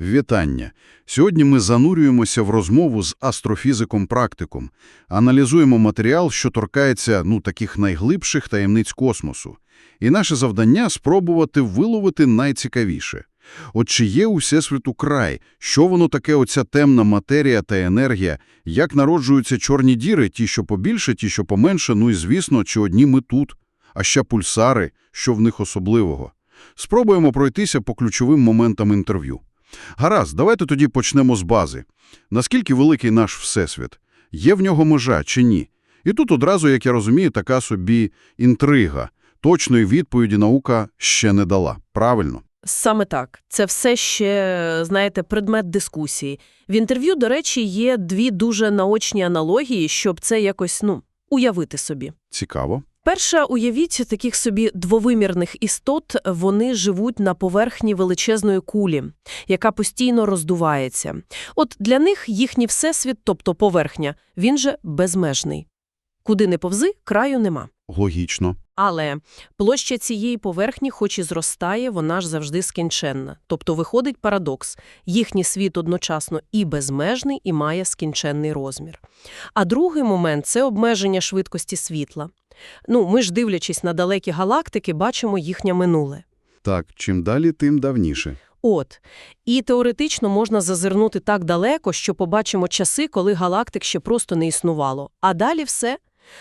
Вітання! Сьогодні ми занурюємося в розмову з астрофізиком-практиком, аналізуємо матеріал, що торкається ну, таких найглибших таємниць космосу. І наше завдання – спробувати виловити найцікавіше. От чи є у Всесвіту край? Що воно таке оця темна матерія та енергія? Як народжуються чорні діри, ті, що побільше, ті, що поменше, ну і, звісно, чи одні ми тут? А ще пульсари, що в них особливого? Спробуємо пройтися по ключовим моментам інтерв'ю. Гаразд, давайте тоді почнемо з бази. Наскільки великий наш Всесвіт? Є в нього межа чи ні? І тут одразу, як я розумію, така собі інтрига. Точної відповіді наука ще не дала. Правильно? Саме так. Це все ще, знаєте, предмет дискусії. В інтерв'ю, до речі, є дві дуже наочні аналогії, щоб це якось, ну, уявити собі. Цікаво. Перша, уявіть таких собі двовимірних істот, вони живуть на поверхні величезної кулі, яка постійно роздувається. От для них їхній всесвіт, тобто поверхня, він же безмежний. Куди не повзи, краю нема. Логічно. Але площа цієї поверхні, хоч і зростає, вона ж завжди скінченна. Тобто виходить парадокс. Їхній світ одночасно і безмежний, і має скінченний розмір. А другий момент – це обмеження швидкості світла. Ну, ми ж, дивлячись на далекі галактики, бачимо їхнє минуле. Так, чим далі, тим давніше. От. І теоретично можна зазирнути так далеко, що побачимо часи, коли галактик ще просто не існувало. А далі все.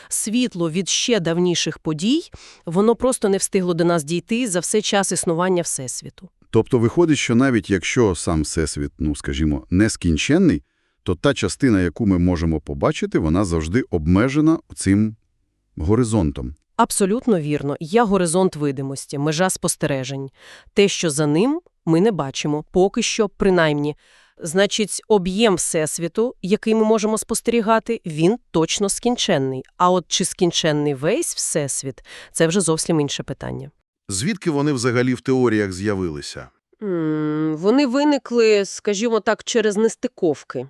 Світло від ще давніших подій, воно просто не встигло до нас дійти за все час існування Всесвіту. Тобто виходить, що навіть якщо сам Всесвіт, ну, скажімо, нескінченний, то та частина, яку ми можемо побачити, вона завжди обмежена цим горизонтом. Абсолютно вірно. Я горизонт видимості, межа спостережень. Те, що за ним, ми не бачимо, поки що, принаймні. Значить, об'єм Всесвіту, який ми можемо спостерігати, він точно скінченний. А от чи скінченний весь Всесвіт – це вже зовсім інше питання. Звідки вони взагалі в теоріях з'явилися? Вони виникли, скажімо так, через нестиковки.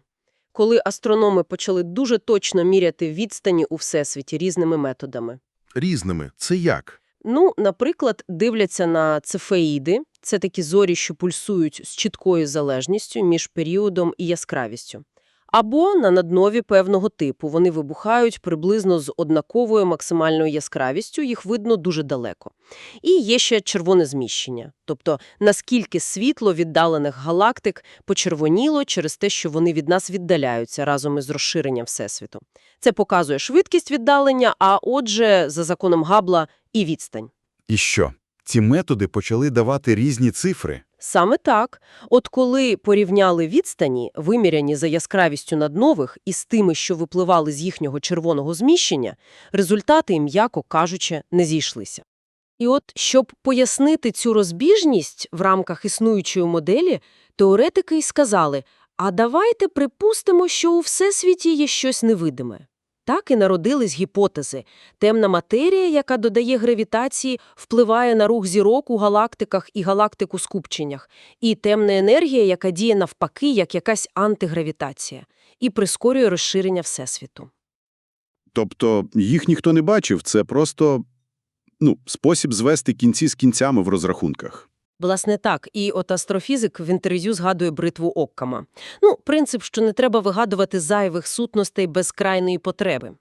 Коли астрономи почали дуже точно міряти відстані у Всесвіті різними методами. Різними. Це як? Ну, наприклад, дивляться на цефеїди. Це такі зорі, що пульсують з чіткою залежністю між періодом і яскравістю. Або на наднові певного типу. Вони вибухають приблизно з однаковою максимальною яскравістю, їх видно дуже далеко. І є ще червоне зміщення. Тобто, наскільки світло віддалених галактик почервоніло через те, що вони від нас віддаляються разом із розширенням Всесвіту. Це показує швидкість віддалення, а отже, за законом Габла, і відстань. І що? Ці методи почали давати різні цифри. Саме так. От коли порівняли відстані, виміряні за яскравістю наднових, із тими, що випливали з їхнього червоного зміщення, результати, м'яко кажучи, не зійшлися. І от, щоб пояснити цю розбіжність в рамках існуючої моделі, теоретики й сказали, а давайте припустимо, що у Всесвіті є щось невидиме. Так і народились гіпотези. Темна матерія, яка додає гравітації, впливає на рух зірок у галактиках і галактику-скупченнях, і темна енергія, яка діє навпаки, як якась антигравітація, і прискорює розширення Всесвіту. Тобто їх ніхто не бачив, це просто ну, спосіб звести кінці з кінцями в розрахунках. Власне так, і от астрофізик в інтерв'ю згадує бритву Оккама. Ну, принцип, що не треба вигадувати зайвих сутностей без крайної потреби.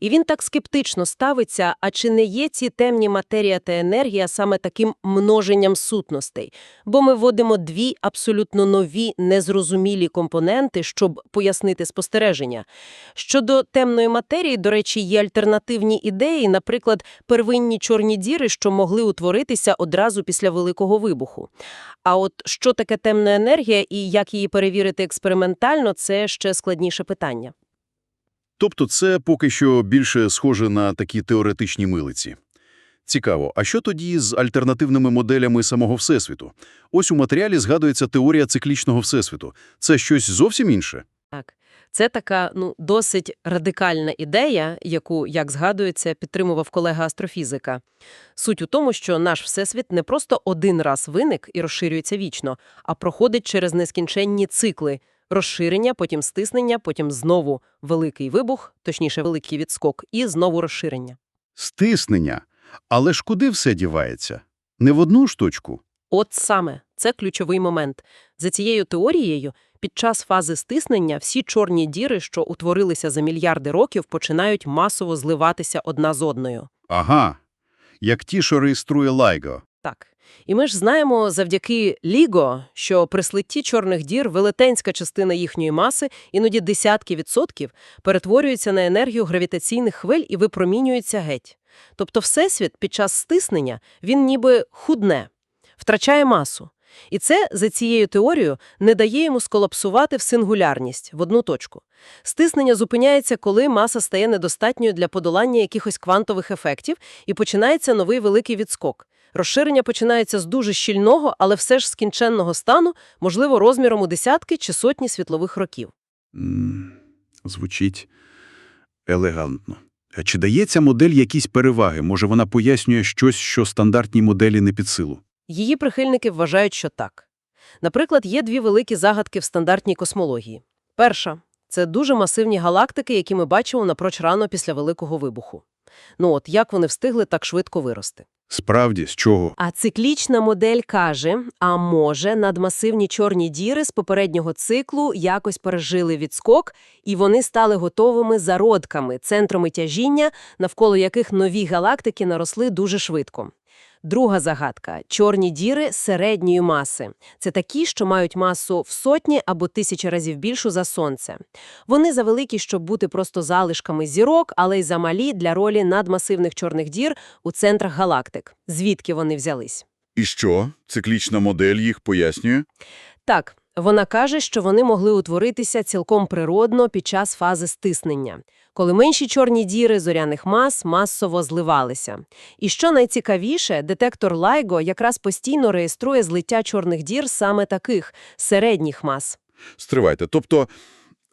І він так скептично ставиться, а чи не є ці темні матерія та енергія саме таким множенням сутностей? Бо ми вводимо дві абсолютно нові, незрозумілі компоненти, щоб пояснити спостереження. Щодо темної матерії, до речі, є альтернативні ідеї, наприклад, первинні чорні діри, що могли утворитися одразу після Великого вибуху. А от що таке темна енергія і як її перевірити експериментально – це ще складніше питання. Тобто це поки що більше схоже на такі теоретичні милиці. Цікаво, а що тоді з альтернативними моделями самого Всесвіту? Ось у матеріалі згадується теорія циклічного Всесвіту. Це щось зовсім інше? Так, це така ну досить радикальна ідея, яку, як згадується, підтримував колега астрофізика. Суть у тому, що наш всесвіт не просто один раз виник і розширюється вічно, а проходить через нескінченні цикли розширення, потім стиснення, потім знову великий вибух, точніше, великий відскок, і знову розширення. Стиснення. Але ж куди все дівається? Не в одну штучку? От саме Це ключовий момент. За цією теорією, під час фази стиснення всі чорні діри, що утворилися за мільярди років, починають масово зливатися одна з одною. Ага. Як ті, що реєструє LIGO. Так. І ми ж знаємо завдяки LIGO, що при слитті чорних дір велетенська частина їхньої маси, іноді десятки відсотків, перетворюється на енергію гравітаційних хвиль і випромінюється геть. Тобто Всесвіт під час стиснення, він ніби худне, втрачає масу. І це, за цією теорією, не дає йому сколапсувати в сингулярність, в одну точку. Стиснення зупиняється, коли маса стає недостатньою для подолання якихось квантових ефектів, і починається новий великий відскок. Розширення починається з дуже щільного, але все ж скінченного стану, можливо, розміром у десятки чи сотні світлових років. Звучить елегантно. А чи дає ця модель якісь переваги? Може, вона пояснює щось, що стандартній моделі не під силу? Її прихильники вважають, що так. Наприклад, є дві великі загадки в стандартній космології. Перша – це дуже масивні галактики, які ми бачимо напроч рано після Великого вибуху. Ну от, як вони встигли так швидко вирости? Справді, з чого? А циклічна модель каже, а може, надмасивні чорні діри з попереднього циклу якось пережили відскок, і вони стали готовими зародками, центрами тяжіння, навколо яких нові галактики наросли дуже швидко. Друга загадка – чорні діри середньої маси. Це такі, що мають масу в сотні або тисячі разів більшу за Сонце. Вони завеликі, щоб бути просто залишками зірок, але й замалі для ролі надмасивних чорних дір у центрах галактик. Звідки вони взялись? І що? Циклічна модель їх пояснює? Так, вона каже, що вони могли утворитися цілком природно під час фази стиснення, коли менші чорні діри зоряних мас масово зливалися. І що найцікавіше, детектор LIGO якраз постійно реєструє злиття чорних дір саме таких – середніх мас. Стривайте, тобто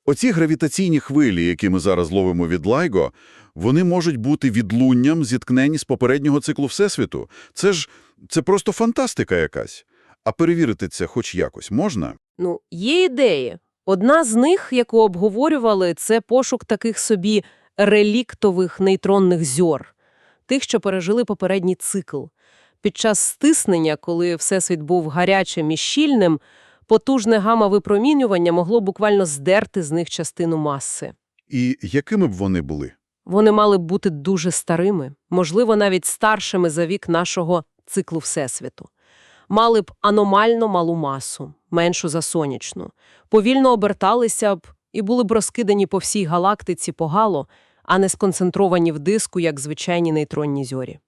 оці гравітаційні хвилі, які ми зараз ловимо від LIGO, вони можуть бути відлунням зіткнені з попереднього циклу Всесвіту. Це ж це просто фантастика якась. А перевірити це хоч якось можна? Ну, є ідеї. Одна з них, яку обговорювали, це пошук таких собі реліктових нейтронних зьор, тих, що пережили попередній цикл. Під час стиснення, коли Всесвіт був гарячим і щільним, потужне гамма-випромінювання могло буквально здерти з них частину маси. І якими б вони були? Вони мали б бути дуже старими, можливо, навіть старшими за вік нашого циклу Всесвіту. Мали б аномально малу масу, меншу за сонячну, повільно оберталися б і були б розкидані по всій галактиці погало, а не сконцентровані в диску, як звичайні нейтронні зьорі.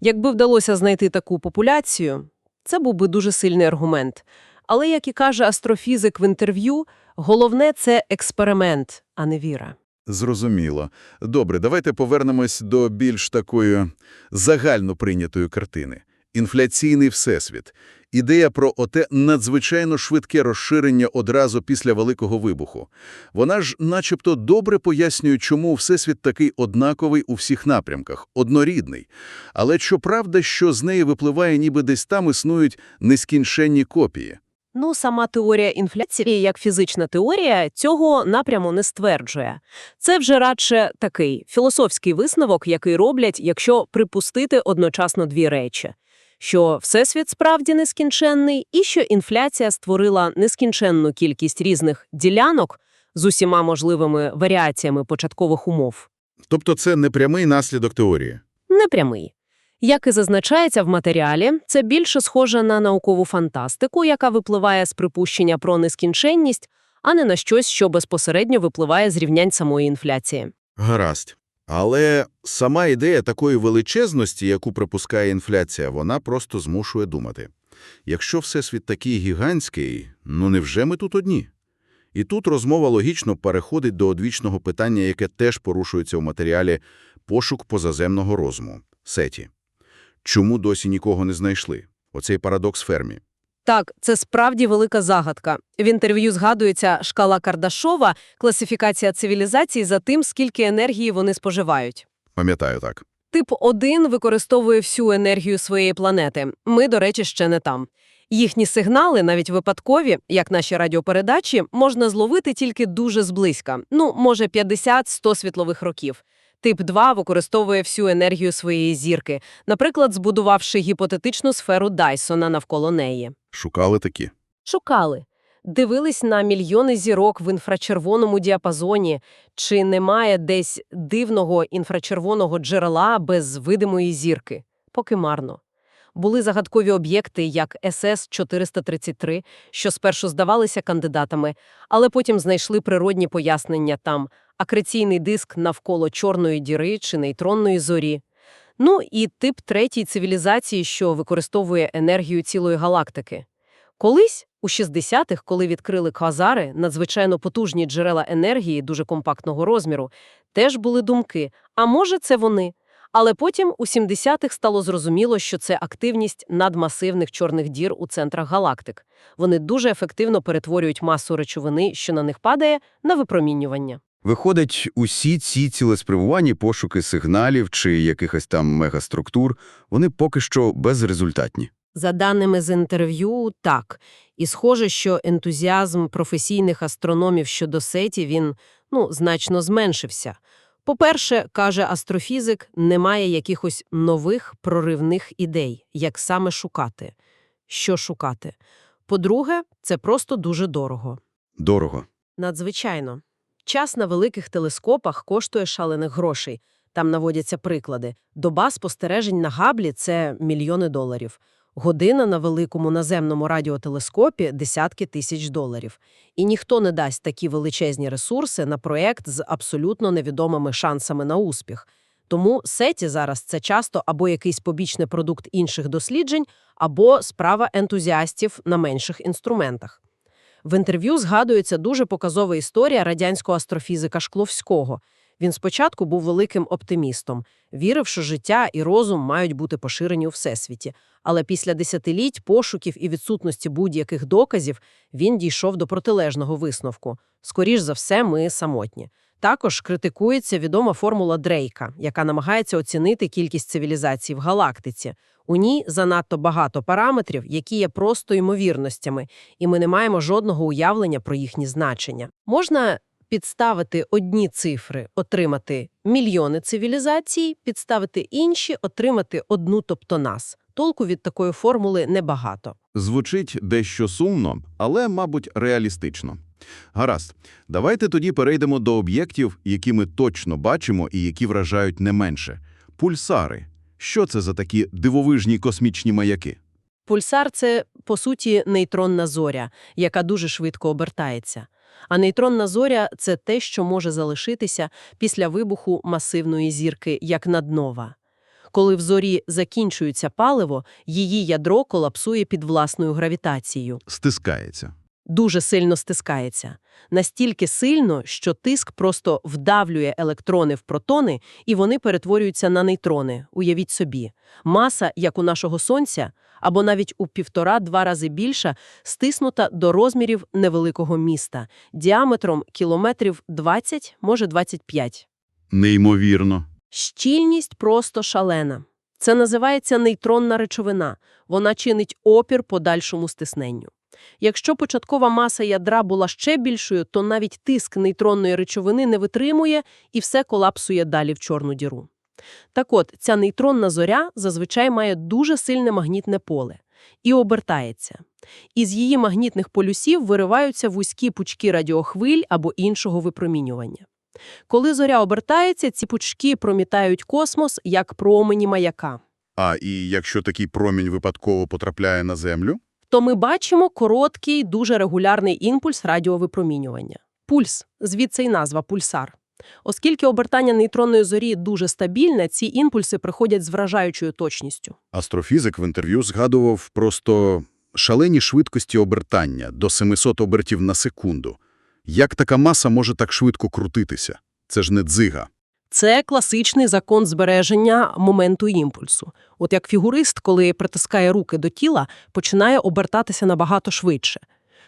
Якби вдалося знайти таку популяцію, це був би дуже сильний аргумент. Але, як і каже астрофізик в інтерв'ю, головне – це експеримент, а не віра. Зрозуміло. Добре, давайте повернемось до більш такої загально прийнятої картини. Інфляційний всесвіт. Ідея про оте надзвичайно швидке розширення одразу після Великого вибуху. Вона ж начебто добре пояснює, чому всесвіт такий однаковий у всіх напрямках, однорідний. Але щоправда, що з неї випливає, ніби десь там існують нескінченні копії. Ну, сама теорія інфляції, як фізична теорія, цього напряму не стверджує. Це вже радше такий філософський висновок, який роблять, якщо припустити одночасно дві речі. Що Всесвіт справді нескінченний, і що інфляція створила нескінченну кількість різних ділянок з усіма можливими варіаціями початкових умов. Тобто це не прямий наслідок теорії. Непрямий. Як і зазначається в матеріалі, це більше схоже на наукову фантастику, яка випливає з припущення про нескінченність, а не на щось, що безпосередньо випливає з рівнянь самої інфляції. Гаразд. Але сама ідея такої величезності, яку припускає інфляція, вона просто змушує думати. Якщо Всесвіт такий гігантський, ну невже ми тут одні? І тут розмова логічно переходить до одвічного питання, яке теж порушується у матеріалі «Пошук позаземного розуму» – Сеті. Чому досі нікого не знайшли? Оцей парадокс Фермі. Так, це справді велика загадка. В інтерв'ю згадується шкала Кардашова, класифікація цивілізацій за тим, скільки енергії вони споживають. Пам'ятаю так. Тип 1 використовує всю енергію своєї планети. Ми, до речі, ще не там. Їхні сигнали, навіть випадкові, як наші радіопередачі, можна зловити тільки дуже зблизька. Ну, може, 50-100 світлових років. Тип 2 використовує всю енергію своєї зірки, наприклад, збудувавши гіпотетичну сферу Дайсона навколо неї. Шукали такі. Шукали. Дивились на мільйони зірок в інфрачервоному діапазоні, чи немає десь дивного інфрачервоного джерела без видимої зірки. Поки марно. Були загадкові об'єкти, як СС-433, що спершу здавалися кандидатами, але потім знайшли природні пояснення там – акреційний диск навколо чорної діри чи нейтронної зорі. Ну і тип третій цивілізації, що використовує енергію цілої галактики. Колись, у 60-х, коли відкрили квазари, надзвичайно потужні джерела енергії дуже компактного розміру, теж були думки, а може це вони? Але потім у 70-х стало зрозуміло, що це активність надмасивних чорних дір у центрах галактик. Вони дуже ефективно перетворюють масу речовини, що на них падає, на випромінювання. Виходить, усі ці цілеспрямовані пошуки сигналів чи якихось там мегаструктур, вони поки що безрезультатні. За даними з інтерв'ю, так. І схоже, що ентузіазм професійних астрономів щодо сеті, він, ну, значно зменшився. По-перше, каже астрофізик, немає якихось нових проривних ідей, як саме шукати. Що шукати? По-друге, це просто дуже дорого. Дорого. Надзвичайно. Час на великих телескопах коштує шалених грошей. Там наводяться приклади. Доба спостережень на Габлі – це мільйони доларів. Година на великому наземному радіотелескопі – десятки тисяч доларів. І ніхто не дасть такі величезні ресурси на проєкт з абсолютно невідомими шансами на успіх. Тому сеті зараз це часто або якийсь побічний продукт інших досліджень, або справа ентузіастів на менших інструментах. В інтерв'ю згадується дуже показова історія радянського астрофізика Шкловського. Він спочатку був великим оптимістом, вірив, що життя і розум мають бути поширені у всесвіті. Але після десятиліть пошуків і відсутності будь-яких доказів він дійшов до протилежного висновку. Скоріш за все, ми самотні. Також критикується відома формула Дрейка, яка намагається оцінити кількість цивілізацій в галактиці. У ній занадто багато параметрів, які є просто ймовірностями, і ми не маємо жодного уявлення про їхні значення. Можна підставити одні цифри, отримати мільйони цивілізацій, підставити інші, отримати одну, тобто нас. Толку від такої формули небагато. Звучить дещо сумно, але, мабуть, реалістично. Гаразд, давайте тоді перейдемо до об'єктів, які ми точно бачимо і які вражають не менше. Пульсари. Що це за такі дивовижні космічні маяки? Пульсар – це, по суті, нейтронна зоря, яка дуже швидко обертається. А нейтронна зоря – це те, що може залишитися після вибуху масивної зірки, як наднова. Коли в зорі закінчується паливо, її ядро колапсує під власною гравітацією. Стискається. Дуже сильно стискається. Настільки сильно, що тиск просто вдавлює електрони в протони, і вони перетворюються на нейтрони. Уявіть собі. Маса, як у нашого Сонця, або навіть у півтора-два рази більша, стиснута до розмірів невеликого міста, діаметром кілометрів 20, може 25. Неймовірно. Щільність просто шалена. Це називається нейтронна речовина. Вона чинить опір подальшому стисненню. Якщо початкова маса ядра була ще більшою, то навіть тиск нейтронної речовини не витримує і все колапсує далі в чорну діру. Так от, ця нейтронна зоря зазвичай має дуже сильне магнітне поле і обертається. Із її магнітних полюсів вириваються вузькі пучки радіохвиль або іншого випромінювання. Коли зоря обертається, ці пучки промітають космос як промені маяка. А і якщо такий промінь випадково потрапляє на Землю? То ми бачимо короткий, дуже регулярний імпульс радіовипромінювання. Пульс, звідси й назва пульсар. Оскільки обертання нейтронної зорі дуже стабільне, ці імпульси приходять з вражаючою точністю. Астрофізик в інтерв'ю згадував просто шалені швидкості обертання до 700 обертів на секунду. Як така маса може так швидко крутитися? Це ж не дзига. Це класичний закон збереження моменту імпульсу. От як фігурист, коли притискає руки до тіла, починає обертатися набагато швидше.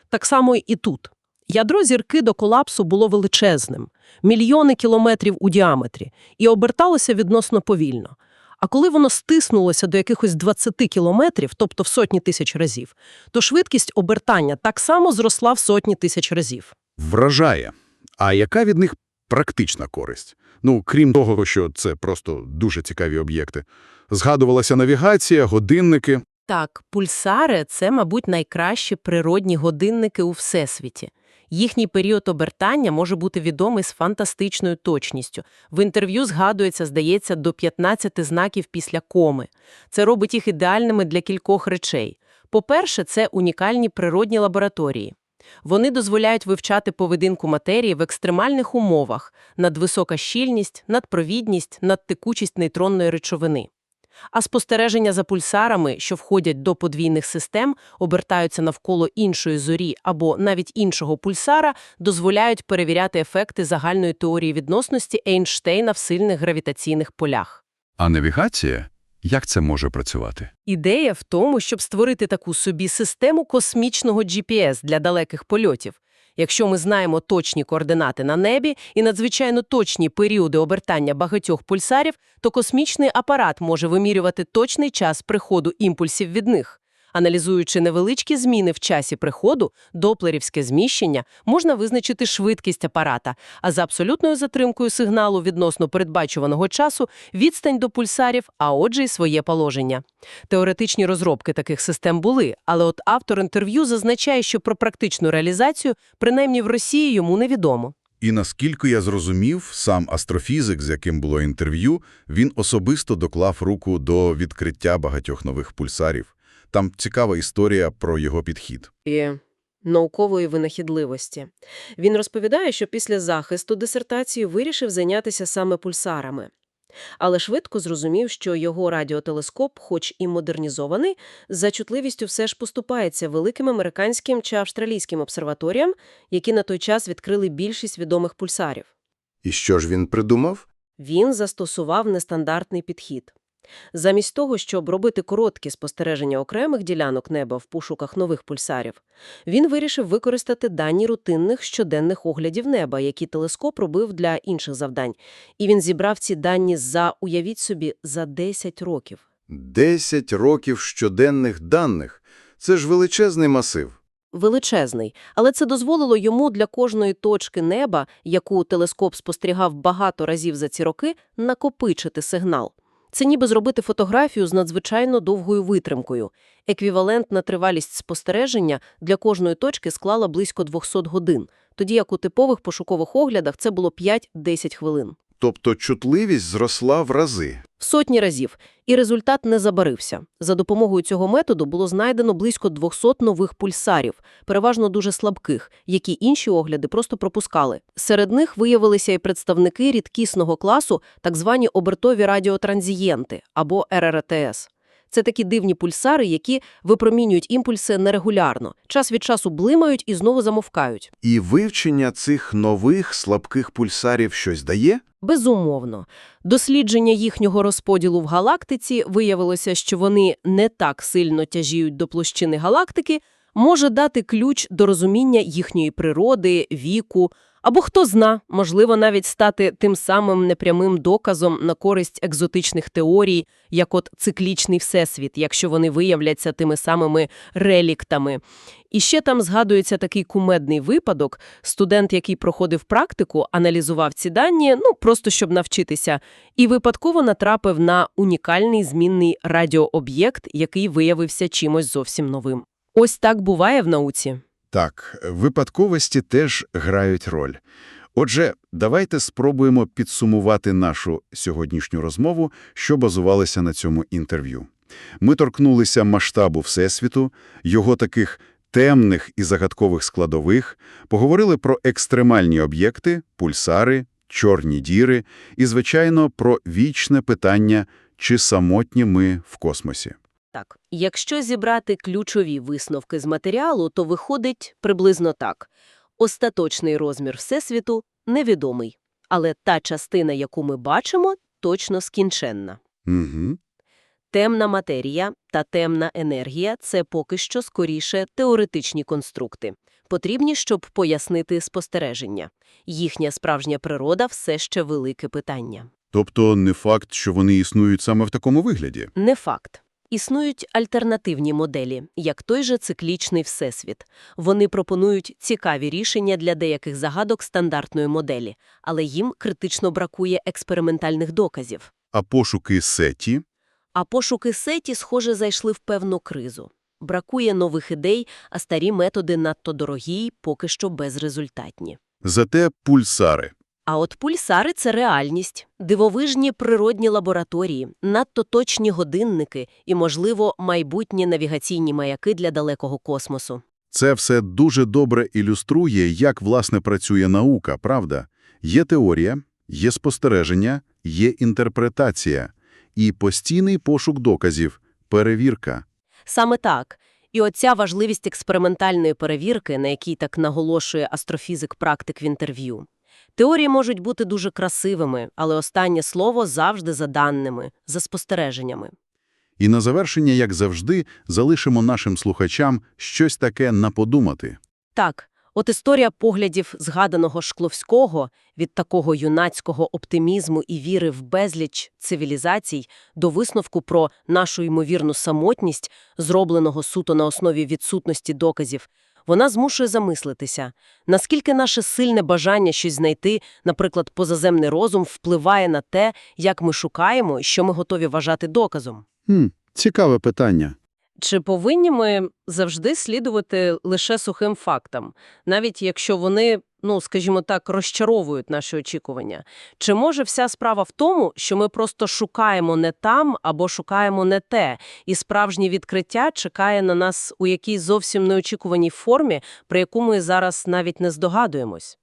Так само і тут. Ядро зірки до колапсу було величезним, мільйони кілометрів у діаметрі, і оберталося відносно повільно. А коли воно стиснулося до якихось 20 кілометрів, тобто в сотні тисяч разів, то швидкість обертання так само зросла в сотні тисяч разів. Вражає. А яка від них практична користь. Ну, крім того, що це просто дуже цікаві об'єкти. Згадувалася навігація, годинники. Так, пульсари – це, мабуть, найкращі природні годинники у Всесвіті. Їхній період обертання може бути відомий з фантастичною точністю. В інтерв'ю згадується, здається, до 15 знаків після коми. Це робить їх ідеальними для кількох речей. По-перше, це унікальні природні лабораторії. Вони дозволяють вивчати поведінку матерії в екстремальних умовах – надвисока щільність, надпровідність, надтекучість нейтронної речовини. А спостереження за пульсарами, що входять до подвійних систем, обертаються навколо іншої зорі або навіть іншого пульсара, дозволяють перевіряти ефекти загальної теорії відносності Ейнштейна в сильних гравітаційних полях. А навігація? Як це може працювати? Ідея в тому, щоб створити таку собі систему космічного GPS для далеких польотів. Якщо ми знаємо точні координати на небі і надзвичайно точні періоди обертання багатьох пульсарів, то космічний апарат може вимірювати точний час приходу імпульсів від них. Аналізуючи невеличкі зміни в часі приходу, доплерівське зміщення, можна визначити швидкість апарата, а за абсолютною затримкою сигналу відносно передбачуваного часу – відстань до пульсарів, а отже й своє положення. Теоретичні розробки таких систем були, але от автор інтерв'ю зазначає, що про практичну реалізацію, принаймні в Росії, йому невідомо. І наскільки я зрозумів, сам астрофізик, з яким було інтерв'ю, він особисто доклав руку до відкриття багатьох нових пульсарів. Там цікава історія про його підхід. і наукової винахідливості. Він розповідає, що після захисту дисертації вирішив зайнятися саме пульсарами. Але швидко зрозумів, що його радіотелескоп, хоч і модернізований, за чутливістю все ж поступається великим американським чи австралійським обсерваторіям, які на той час відкрили більшість відомих пульсарів. І що ж він придумав? Він застосував нестандартний підхід. Замість того, щоб робити короткі спостереження окремих ділянок неба в пошуках нових пульсарів, він вирішив використати дані рутинних щоденних оглядів неба, які телескоп робив для інших завдань. І він зібрав ці дані за, уявіть собі, за 10 років. 10 років щоденних даних. Це ж величезний масив. Величезний, але це дозволило йому для кожної точки неба, яку телескоп спостерігав багато разів за ці роки, накопичити сигнал. Це ніби зробити фотографію з надзвичайно довгою витримкою. Еквівалентна тривалість спостереження для кожної точки склала близько 200 годин, тоді як у типових пошукових оглядах це було 5-10 хвилин. Тобто чутливість зросла в рази. Сотні разів. І результат не забарився. За допомогою цього методу було знайдено близько 200 нових пульсарів, переважно дуже слабких, які інші огляди просто пропускали. Серед них виявилися і представники рідкісного класу, так звані обертові радіотранзієнти, або РРТС. Це такі дивні пульсари, які випромінюють імпульси нерегулярно, час від часу блимають і знову замовкають. І вивчення цих нових слабких пульсарів щось дає? Безумовно. Дослідження їхнього розподілу в галактиці виявилося, що вони не так сильно тяжіють до площини галактики, може дати ключ до розуміння їхньої природи, віку, або, хто зна, можливо, навіть стати тим самим непрямим доказом на користь екзотичних теорій, як от циклічний всесвіт, якщо вони виявляться тими самими реліктами. І ще там згадується такий кумедний випадок. Студент, який проходив практику, аналізував ці дані, ну, просто щоб навчитися, і випадково натрапив на унікальний змінний радіооб'єкт, який виявився чимось зовсім новим. Ось так буває в науці. Так, випадковості теж грають роль. Отже, давайте спробуємо підсумувати нашу сьогоднішню розмову, що базувалася на цьому інтерв'ю. Ми торкнулися масштабу Всесвіту, його таких темних і загадкових складових, поговорили про екстремальні об'єкти, пульсари, чорні діри і, звичайно, про вічне питання, чи самотні ми в космосі. Так, якщо зібрати ключові висновки з матеріалу, то виходить приблизно так. Остаточний розмір Всесвіту невідомий, але та частина, яку ми бачимо, точно скінченна. Угу. Темна матерія та темна енергія – це поки що скоріше теоретичні конструкти, потрібні, щоб пояснити спостереження. Їхня справжня природа все ще велике питання. Тобто не факт, що вони існують саме в такому вигляді. Не факт. Існують альтернативні моделі, як той же циклічний всесвіт. Вони пропонують цікаві рішення для деяких загадок стандартної моделі, але їм критично бракує експериментальних доказів. А пошуки Сеті? А пошуки сеті, схоже, зайшли в певну кризу. Бракує нових ідей, а старі методи надто дорогі поки що безрезультатні. Зате пульсари. А от пульсари – це реальність. Дивовижні природні лабораторії, надто точні годинники і, можливо, майбутні навігаційні маяки для далекого космосу. Це все дуже добре ілюструє, як, власне, працює наука, правда? Є теорія, є спостереження, є інтерпретація. І постійний пошук доказів, перевірка. Саме так. І оця важливість експериментальної перевірки, на якій так наголошує астрофізик-практик в інтерв'ю. Теорії можуть бути дуже красивими, але останнє слово завжди за даними, за спостереженнями. І на завершення, як завжди, залишимо нашим слухачам щось таке на подумати. Так, от історія поглядів згаданого Шкловського від такого юнацького оптимізму і віри в безліч цивілізацій до висновку про нашу ймовірну самотність, зробленого суто на основі відсутності доказів, вона змушує замислитися, наскільки наше сильне бажання щось знайти, наприклад, позаземний розум, впливає на те, як ми шукаємо, і що ми готові вважати доказом. Хм, цікаве питання. Чи повинні ми завжди слідувати лише сухим фактам, навіть якщо вони, ну, скажімо так, розчаровують наші очікування? Чи може вся справа в тому, що ми просто шукаємо не там або шукаємо не те, і справжнє відкриття чекає на нас у якійсь зовсім неочікуваній формі, про яку ми зараз навіть не здогадуємось?